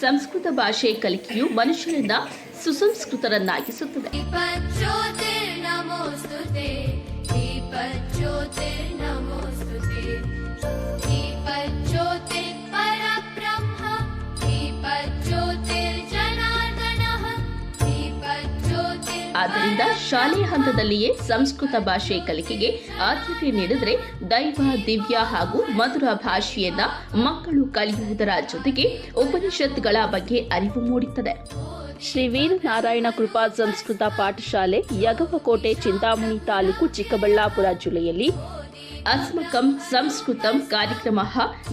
ಸಂಸ್ಕೃತ ಭಾಷೆ ಕಲಿಕೆಯು ಮನುಷ್ಯರನ್ನ ಸುಸಂಸ್ಕೃತರನ್ನಾಗಿಸುತ್ತದೆ. ಶಾಲೆಯ ಹಂತದಲ್ಲಿಯೇ ಸಂಸ್ಕೃತ ಭಾಷೆ ಕಲಿಕೆಗೆ ಆದ್ಯತೆ ನೀಡಿದರೆ ದೈವ, ದಿವ್ಯ ಹಾಗೂ ಮಧುರ ಭಾಷೆಯನ್ನ ಮಕ್ಕಳು ಕಲಿಯುವುದರ ಜೊತೆಗೆ ಉಪನಿಷತ್ಗಳ ಬಗ್ಗೆ ಅರಿವು ಮೂಡುತ್ತದೆ. ಶ್ರೀ ವೀರನಾರಾಯಣ ಕೃಪಾ ಸಂಸ್ಕೃತ ಪಾಠಶಾಲೆ ಯಗವಕೋಟೆ ಚಿಂತಾಮಣಿ ತಾಲೂಕು ಚಿಕ್ಕಬಳ್ಳಾಪುರ ಜಿಲ್ಲೆಯಲ್ಲಿ ಅಸ್ಮಕಂ ಸಂಸ್ಕೃತಂ ಕಾರ್ಯಕ್ರಮ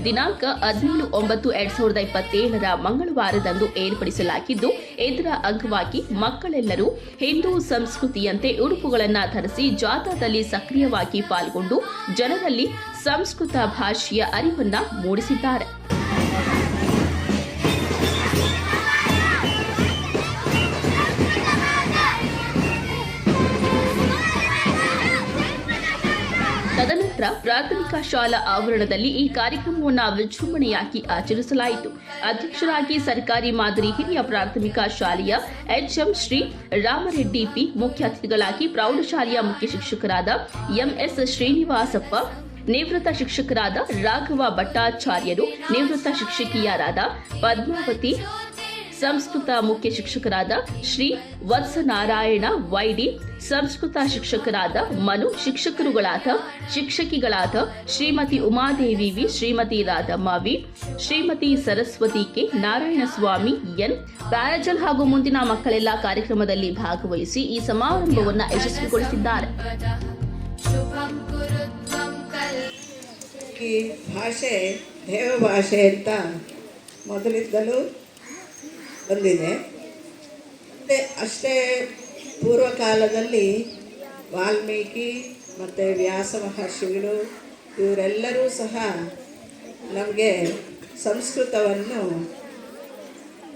ದಿನಾಂಕ ಹದಿನೇಳು ಒಂಬತ್ತು ಎರಡ್ ಸಾವಿರದ ಇಪ್ಪತ್ತೇಳರ ಮಂಗಳವಾರದಂದು ಏರ್ಪಡಿಸಲಾಗಿದ್ದು ಇದರ ಅಂಗವಾಗಿ ಮಕ್ಕಳೆಲ್ಲರೂ ಹಿಂದೂ ಸಂಸ್ಕೃತಿಯಂತೆ ಉಡುಪುಗಳನ್ನು ಧರಿಸಿ ಜಾಥಾದಲ್ಲಿ ಸಕ್ರಿಯವಾಗಿ ಪಾಲ್ಗೊಂಡು ಜನರಲ್ಲಿ ಸಂಸ್ಕೃತ ಭಾಷೆಯ ಅರಿವನ್ನು ಮೂಡಿಸಿದ್ದಾರೆ. ತದನಂತರ ಪ್ರಾಥಮಿಕ ಶಾಲಾ ಆವರಣದಲ್ಲಿ ಈ ಕಾರ್ಯಕ್ರಮವನ್ನು ವಿಜೃಂಭಣೆಯಾಗಿ ಆಚರಿಸಲಾಯಿತು. ಅಧ್ಯಕ್ಷರಾಗಿ ಸರ್ಕಾರಿ ಮಾದರಿ ಹಿರಿಯ ಪ್ರಾಥಮಿಕ ಶಾಲೆಯ ಎಚ್ಎಂ ಶ್ರೀ ರಾಮರೆಡ್ಡಿ ಪಿ ಮುಖ್ಯ ಅತಿಥಿಗಳಾಗಿ ಪ್ರೌಢಶಾಲೆಯ ಮುಖ್ಯ ಶಿಕ್ಷಕರಾದ ಎಂಎಸ್ ಶ್ರೀನಿವಾಸಪ್ಪ, ನಿವೃತ್ತ ಶಿಕ್ಷಕರಾದ ರಾಘವ ಭಟ್ಟಾಚಾರ್ಯರು, ನಿವೃತ್ತ ಶಿಕ್ಷಕಿಯರಾದ ಪದ್ಮಾವತಿ ಸಂಸ್ಕೃತ ಮುಖ್ಯ ಶಿಕ್ಷಕರಾದ ಶ್ರೀ ವತ್ಸ ವತ್ಸನಾರಾಯಣ ವೈಡಿ, ಸಂಸ್ಕೃತ ಶಿಕ್ಷಕರಾದ ಮನು, ಶಿಕ್ಷಕರುಗಳಾದ ಶಿಕ್ಷಕಿಗಳಾದ Shrimati Umadevi V Shrimati Radhamma Shrimati Saraswati K Narayana Swamy N ಪ್ಯಾರಜಲ್ ಹಾಗೂ ಮುಂದಿನ ಮಕ್ಕಳೆಲ್ಲ ಕಾರ್ಯಕ್ರಮದಲ್ಲಿ ಭಾಗವಹಿಸಿ ಈ ಸಮಾರಂಭವನ್ನು ಯಶಸ್ವಿಗೊಳಿಸಿದ್ದಾರೆ. ಭಾಷೆ ದೇವಭಾಷೆ ಅಂತ ಮೊದಲಿದ್ದಲೂ ಬಂದಿದೆ. ಮತ್ತು ಅಷ್ಟೇ ಪೂರ್ವಕಾಲದಲ್ಲಿ ವಾಲ್ಮೀಕಿ ಮತ್ತು ವ್ಯಾಸ ಮಹರ್ಷಿಗಳು ಇವರೆಲ್ಲರೂ ಸಹ ನಮಗೆ ಸಂಸ್ಕೃತವನ್ನು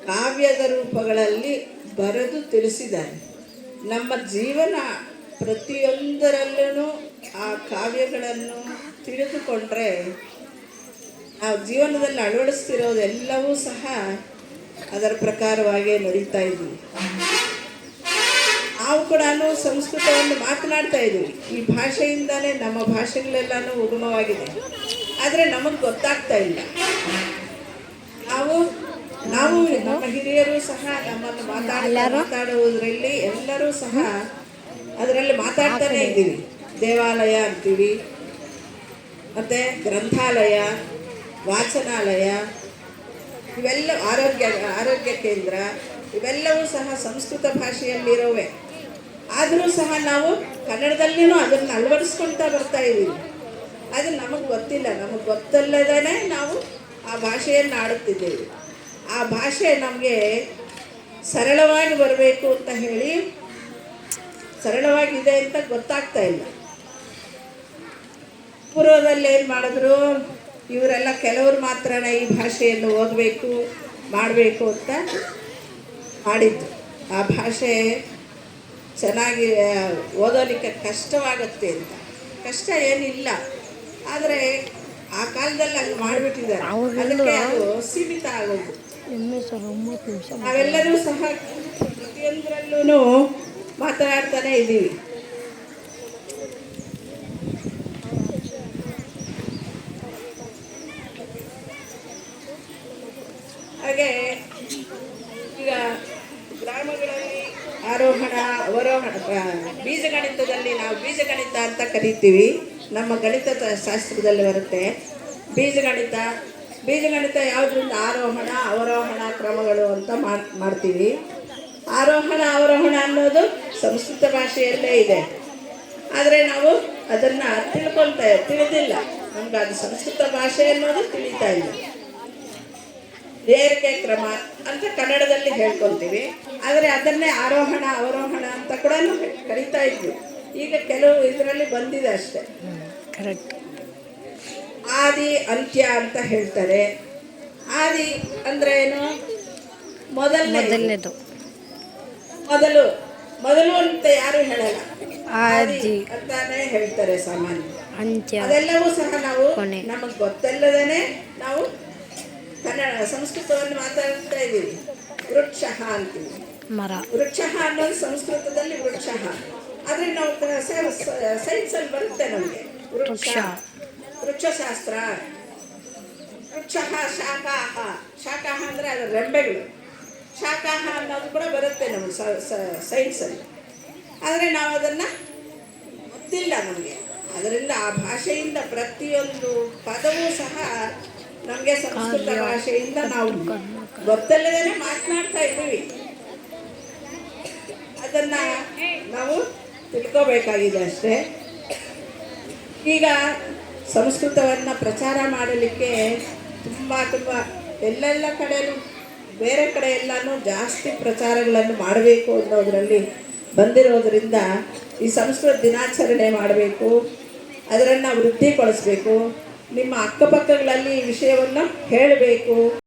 ಕಾವ್ಯದ ರೂಪಗಳಲ್ಲಿ ಬರೆದು ತಿಳಿಸಿದ್ದಾರೆ. ನಮ್ಮ ಜೀವನ ಪ್ರತಿಯೊಂದರಲ್ಲೂ ಆ ಕಾವ್ಯಗಳನ್ನು ತಿಳಿದುಕೊಂಡ್ರೆ, ಆ ಜೀವನದಲ್ಲಿ ಅಳವಡಿಸ್ತಿರೋದೆಲ್ಲವೂ ಸಹ ಅದರ ಪ್ರಕಾರವಾಗೇ ನಡೀತಾ ಇದ್ದೀವಿ ನಾವು ಕೂಡ ಸಂಸ್ಕೃತವನ್ನು ಮಾತನಾಡ್ತಾ ಇದ್ದೀವಿ ಈ ಭಾಷೆಯಿಂದಲೇ ನಮ್ಮ ಭಾಷೆಗಳೆಲ್ಲನೂ ಉಗಮವಾಗಿದೆ. ಆದರೆ ನಮಗೆ ಗೊತ್ತಾಗ್ತಾ ಇಲ್ಲ. ನಾವು ನಾವು ನಮ್ಮ ಹಿರಿಯರು ಸಹ ನಮ್ಮನ್ನು ಮಾತಾಡ ಮಾತಾಡುವುದರಲ್ಲಿ ಎಲ್ಲರೂ ಸಹ ಅದರಲ್ಲಿ ಮಾತಾಡ್ತಾನೆ ಇದ್ದೀವಿ. ದೇವಾಲಯ ಅಂತೀವಿ. ಮತ್ತು ಗ್ರಂಥಾಲಯ ವಾಚನಾಲಯ ಇವೆಲ್ಲ ಆರೋಗ್ಯ ಆರೋಗ್ಯ ಕೇಂದ್ರ, ಇವೆಲ್ಲವೂ ಸಹ ಸಂಸ್ಕೃತ ಭಾಷೆಯಲ್ಲಿರೋವೆ. ಆದರೂ ಸಹ ನಾವು ಕನ್ನಡದಲ್ಲಿನೂ ಅದನ್ನು ಅಳವಡಿಸ್ಕೊಳ್ತಾ ಬರ್ತಾ ಇದ್ದೀವಿ ಅದು ನಮಗೆ ಗೊತ್ತಿಲ್ಲ, ನಮಗೆ ಗೊತ್ತಲ್ಲದೇ ನಾವು ಆ ಭಾಷೆಯನ್ನು ಆಡುತ್ತಿದ್ದೇವೆ. ಆ ಭಾಷೆ ನಮಗೆ ಸರಳವಾಗಿ ಬರಬೇಕು ಅಂತ ಹೇಳಿ ಸರಳವಾಗಿದೆ ಅಂತ ಗೊತ್ತಾಗ್ತಾ ಇಲ್ಲ. ಪೂರ್ವದಲ್ಲಿ ಏನು ಮಾಡಿದ್ರು? ಇವರೆಲ್ಲ ಕೆಲವರು ಮಾತ್ರನೇ ಈ ಭಾಷೆಯನ್ನು ಓದಬೇಕು ಮಾಡಬೇಕು ಅಂತ ಮಾಡಿದ್ದು. ಆ ಭಾಷೆ ಚೆನ್ನಾಗಿ ಓದೋಲಿಕ್ಕೆ ಕಷ್ಟವಾಗುತ್ತೆ ಅಂತ. ಕಷ್ಟ ಏನಿಲ್ಲ. ಆದರೆ ಆ ಕಾಲದಲ್ಲಿ ಅಲ್ಲಿ ಮಾಡಿಬಿಟ್ಟಿದ್ದಾರೆ. ಅದಕ್ಕೆ ಅದು ಸೀಮಿತ ಆಗೋದು. ನಾವೆಲ್ಲರೂ ಸಹ ಪ್ರತಿಯೊಂದರಲ್ಲೂ ಮಾತನಾಡ್ತಾನೆ ಇದ್ದೀವಿ. ಹಾಗೆ ಈಗ ಗ್ರಾಮಗಳಲ್ಲಿ ಆರೋಹಣ, ಅವರೋಹಣ ಬೀಜಗಣಿತದಲ್ಲಿ ನಾವು ಬೀಜಗಣಿತ ಅಂತ ಕರಿತೀವಿ. ನಮ್ಮ ಗಣಿತ ಶಾಸ್ತ್ರದಲ್ಲಿ ಬರುತ್ತೆ. ಬೀಜಗಣಿತ ಬೀಜಗಣಿತ ಯಾವುದರಿಂದ ಆರೋಹಣ, ಅವರೋಹಣ ಕ್ರಮಗಳು ಅಂತ ಮಾಡ್ ಮಾಡ್ತೀವಿ. ಆರೋಹಣ, ಅವರೋಹಣ ಅನ್ನೋದು ಸಂಸ್ಕೃತ ಭಾಷೆಯಲ್ಲೇ ಇದೆ. ಆದರೆ ನಾವು ಅದನ್ನು ತಿಳ್ಕೊಳ್ತಾ, ತಿಳಿದಿಲ್ಲ. ನಮ್ಗೆ ಅದು ಸಂಸ್ಕೃತ ಭಾಷೆ ಅನ್ನೋದು ತಿಳಿತಾ ಇಲ್ಲ. ಏರಿಕೆ ಕ್ರಮ ಅಂತ ಕನ್ನಡದಲ್ಲಿ ಹೇಳ್ಕೊಳ್ತೀವಿ ಆದರೆ ಅದನ್ನೇ ಆರೋಹಣ ಅವರೋಹಣ ಅಂತ ಕೂಡ ಕರಿತಾ ಇದ್ವಿ. ಈಗ ಕೆಲವು ಇದರಲ್ಲಿ ಬಂದಿದೆ ಅಷ್ಟೆ. ಆದಿ ಅಂತ್ಯ ಅಂತ ಹೇಳ್ತಾರೆ. ಆದಿ ಅಂದ್ರೆ ಏನು? ಮೊದಲನೇದು. ಮೊದಲು ಮೊದಲು ಅಂತ ಯಾರು ಹೇಳಲ್ಲ. ಆದಿ ಅಂತಾನೆ ಹೇಳ್ತಾರೆ ಸಾಮಾನ್ಯ ಅಂತ್ಯ. ಅದೆಲ್ಲವೂ ಸಹ ನಾವು. ನಮಗೆ ಗೊತ್ತಲ್ಲದೇನೆ ನಾವು ಕನ್ನಡ ಸಂಸ್ಕೃತವನ್ನು ಮಾತಾಡ್ತಾ ಇದ್ದೀವಿ. ವೃಕ್ಷ ಅಂತೀವಿ. ಮರ. ವೃಕ್ಷ ಅನ್ನೋದು ಸಂಸ್ಕೃತದಲ್ಲಿ ವೃಕ್ಷ. ಆದರೆ ನಾವು ಸೈನ್ಸಲ್ಲಿ ಬರುತ್ತೆ ನಮಗೆ. ವೃಕ್ಷ. ವೃಕ್ಷಶಾಸ್ತ್ರ. ವೃಕ್ಷ ಶಾಖಾಹ. ಶಾಖಾಹ ಅಂದರೆ ಅದರ ರೆಂಬೆಗಳು. ಶಾಖಾಹ ಅನ್ನೋದು ಕೂಡ ಬರುತ್ತೆ ನಮಗೆ ಸೈನ್ಸಲ್ಲಿ ಆದರೆ ನಾವು ಅದನ್ನು ಗೊತ್ತಿಲ್ಲ ನಮಗೆ. ಅದರಿಂದ ಆ ಭಾಷೆಯಿಂದ ಪ್ರತಿಯೊಂದು ಪದವೂ ಸಹ ನಮಗೆ ಸಂಸ್ಕೃತ ಭಾಷೆಯಿಂದ ನಾವು ಗೊತ್ತಲ್ಲದೇ ಮಾತನಾಡ್ತಾ ಇದ್ದೀವಿ. ಅದನ್ನ ನಾವು ತಿಳ್ಕೋಬೇಕಾಗಿದೆ ಅಷ್ಟೇ. ಈಗ ಸಂಸ್ಕೃತವನ್ನು ಪ್ರಚಾರ ಮಾಡಲಿಕ್ಕೆ ತುಂಬ ತುಂಬ ಎಲ್ಲೆಲ್ಲ ಕಡೆಯೂ ಬೇರೆ ಕಡೆ ಎಲ್ಲನೂ ಜಾಸ್ತಿ ಪ್ರಚಾರಗಳನ್ನು ಮಾಡಬೇಕು ಅನ್ನೋದರಲ್ಲಿ ಬಂದಿರೋದರಿಂದ ಈ ಸಂಸ್ಕೃತ ದಿನಾಚರಣೆ ಮಾಡಬೇಕು ಅದರನ್ನು ವೃದ್ಧಿಗೊಳಿಸ್ಬೇಕು ನಿಮ್ಮ ಅಕ್ಕಪಕ್ಕಗಳಲ್ಲಿ ಈ ವಿಷಯವನ್ನು ಹೇಳಬೇಕು.